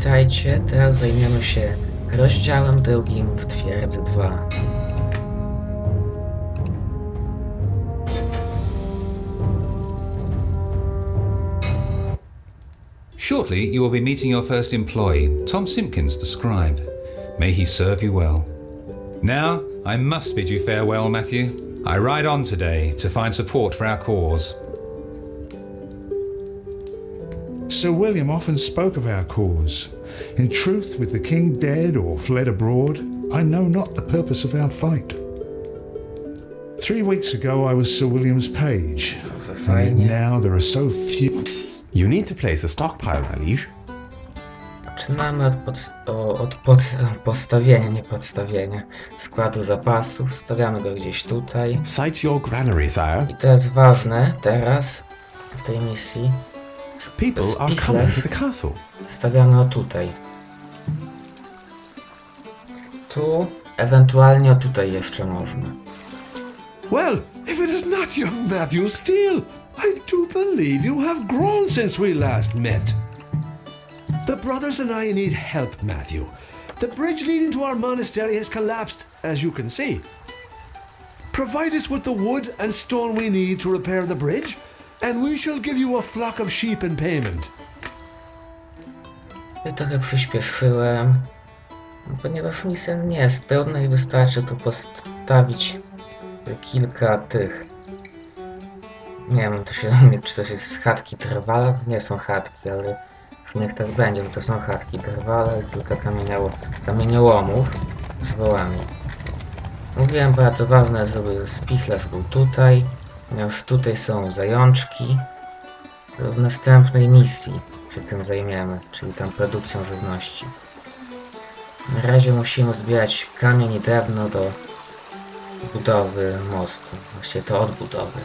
Witajcie, teraz zajmiemy się rozdziałem drugim w Twierdzy 2. Shortly, you will be meeting your first employee, Tom Simpkins, the scribe. May he serve you well. Now, I must bid you farewell, Matthew. I ride on today to find support for our cause. Sir William often spoke of our cause. In truth, with the king dead or fled abroad, I know not the purpose of our fight. Three weeks ago, I was Sir William's page, and yet now there are so few. You need to place a stockpile, my liege. Zaczynamy od, pod, o, od pod, postawienia, nie podstawienia składu zapasów. Stawiamy go gdzieś tutaj. Cite your granary, sire. I to jest ważne teraz w tej misji. People are coming to the castle. stawiamy o tutaj. Tu, ewentualnie o tutaj jeszcze można. Well, if it is not young Matthew Steele, I do believe you have grown since we last met. The brothers and I need help, Matthew. The bridge leading to our monastery has collapsed, as you can see. Provide us with the wood and stone we need to repair the bridge, and we shall give you a flock of sheep in payment. Ja trochę przyspieszyłem, ponieważ misja nie jest trudna i wystarczy tu postawić kilka tych. Nie wiem, to się, czy to jest chatki trwale? Nie są chatki, ale niech tak będzie, bo to są chatki trwale i kilka kamienioło, kamieniołomów z wołami. Mówiłem, bardzo ważne, żeby spichlerz był tutaj, ponieważ tutaj są zajączki. W następnej misji się tym zajmiemy, czyli tam produkcją żywności. Na razie musimy zbierać kamień i drewno do budowy mostu, właściwie to odbudowy.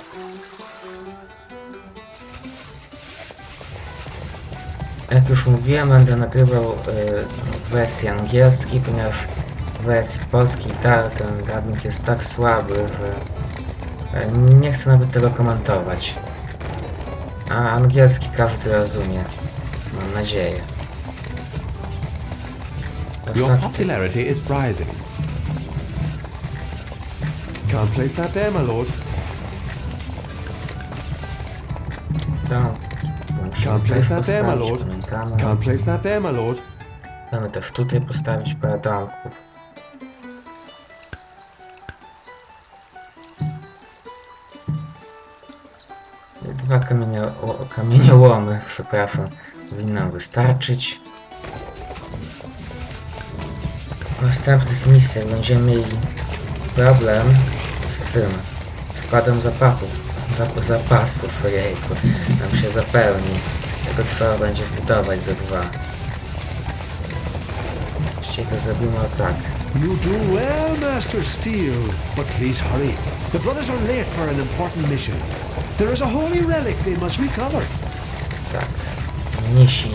Jak już mówiłem, będę nagrywał y, w wersji angielskiej, ponieważ w wersji polskiej ta, ten radnik jest tak słaby, że nie chcę nawet tego komentować. A angielski każdy rozumie. Mam nadzieję. Your popularity is rising. Can't place that there, my lord. Musimy Can't place that there, my lord. Can't place that there, my lord. Możemy też tutaj postawić kamienio, o, kamieniołomy, przepraszam, powinny nam wystarczyć. W następnych misjach będziemy mieli problem z tym, składem zapachów, zap, zapasów, ojejku, nam się zapełni. Tego trzeba będzie zbudować ze dwa. Właściwie to zrobimy tak. You do well, Master Steele. But please hurry. The brothers are late for an important mission. There is a holy relic they must recover. Tak. Mnisi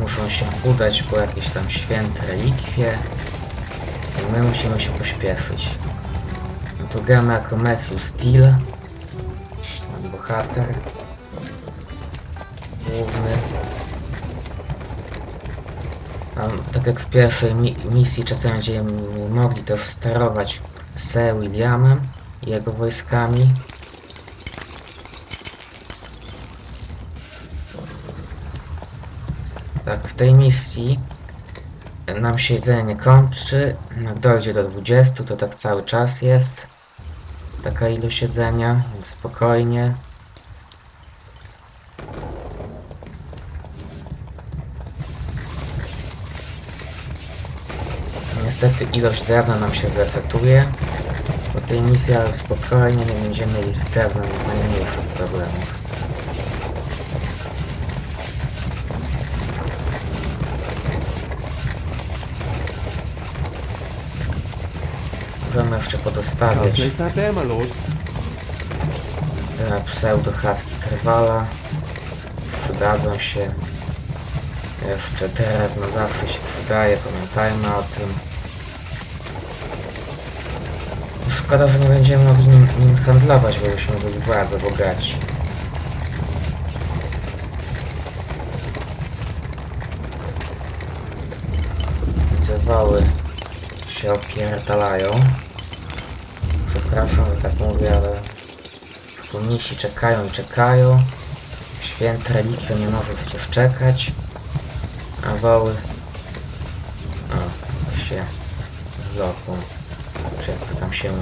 muszą się udać po jakieś tam święte relikwie. I my musimy się pośpieszyć. No to gramy jako Matthew Steele. Tam bohater. Główny. Tak jak w pierwszej mi misji czasem będziemy mogli też sterować Sir Williamem i jego wojskami. Tak, w tej misji nam się jedzenie nie kończy. Jak dojdzie do 20, to tak cały czas jest. Taka ilość jedzenia, więc spokojnie. Niestety ilość drewna nam się zresetuje. Po tej misji, ale spokojnie, nie będziemy mieli z drewnem najmniejszych problemów. Możemy jeszcze podostawiać place that there, my lord. te pseudochatki trwala. Przydadzą się. Jeszcze drewno zawsze się przydaje, pamiętajmy o tym. Szkoda, że nie będziemy mogli nim, nim handlować, bo byśmy byli bardzo bogaci. woły się opierdalają. Przepraszam, że tak mówię, ale misi czekają i czekają. Święte relikwie nie może przecież czekać. A woły... O, się wloką. Czy tam się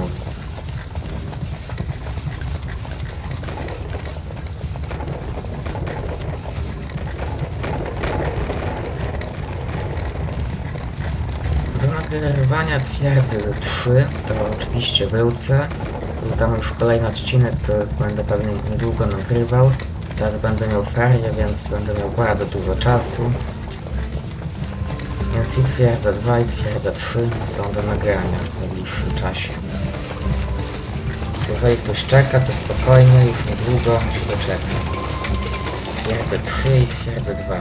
twierdzy 3 to oczywiście. Był tam już kolejny odcinek, to będę pewnie niedługo nagrywał. Teraz będę miał ferie, więc będę miał bardzo dużo czasu. Więc i twierdza 2 i twierdza 3 są do nagrania w najbliższym czasie. Jeżeli ktoś czeka, to spokojnie, już niedługo się doczeka. Twierdzę 3 i twierdzę 2.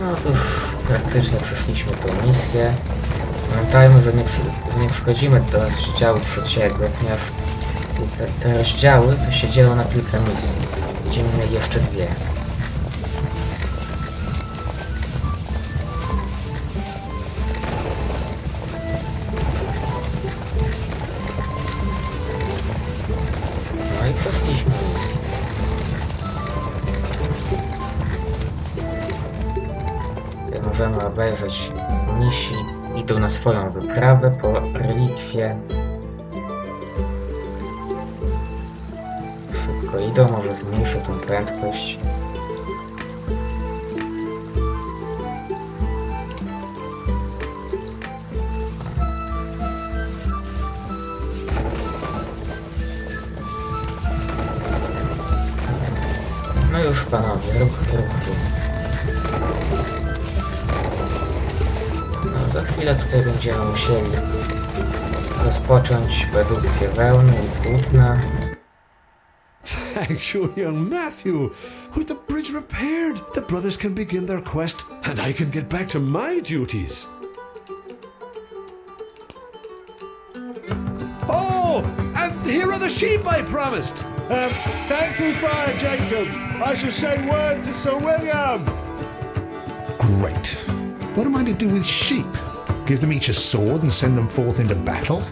No już praktycznie przeszliśmy tę misję. Pamiętajmy, że nie, przy, że nie przechodzimy do rozdziału trzeciego, ponieważ te, te rozdziały to się dzielą na kilka misji. Mieli jeszcze dwie. No i przeszliśmy misję. Tutaj możemy obejrzeć misi idą na swoją wyprawę po relikwie. Szybko idą, może zmniejszę tą prędkość. No już panowie, ruch, ruch. No, za chwilę tutaj będziemy musieli rozpocząć produkcję wełny i płótna. Thank you, young Matthew. With the bridge repaired, the brothers can begin their quest, and I can get back to my duties. Oh, and here are the sheep I promised. Um, thank you, Friar Jacob. I shall send word to Sir William. Great. What am I to do with sheep? Give them each a sword and send them forth into battle?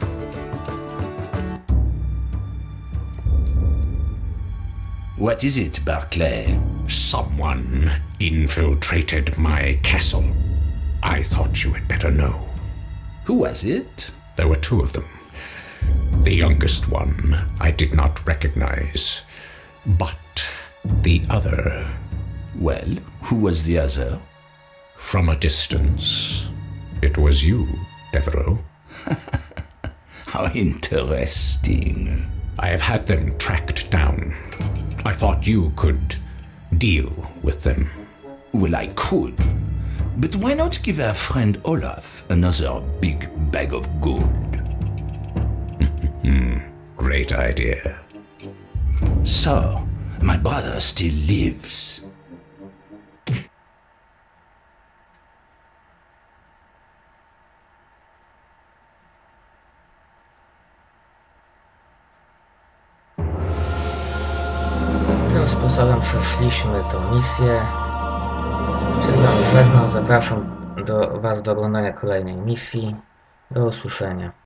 What is it, Barclay? Someone infiltrated my castle. I thought you had better know. Who was it? There were two of them. The youngest one I did not recognize, but the other, Well, who was the other? from a distance, it was you, Devereux. How interesting. I have had them tracked down. I thought you could deal with them. Well, I could. But why not give our friend Olaf another big bag of gold? Great idea. So, my brother still lives. Tym sposobem przeszliśmy tą misję. Się żegnam, zapraszam do Was do oglądania kolejnej misji. Do usłyszenia.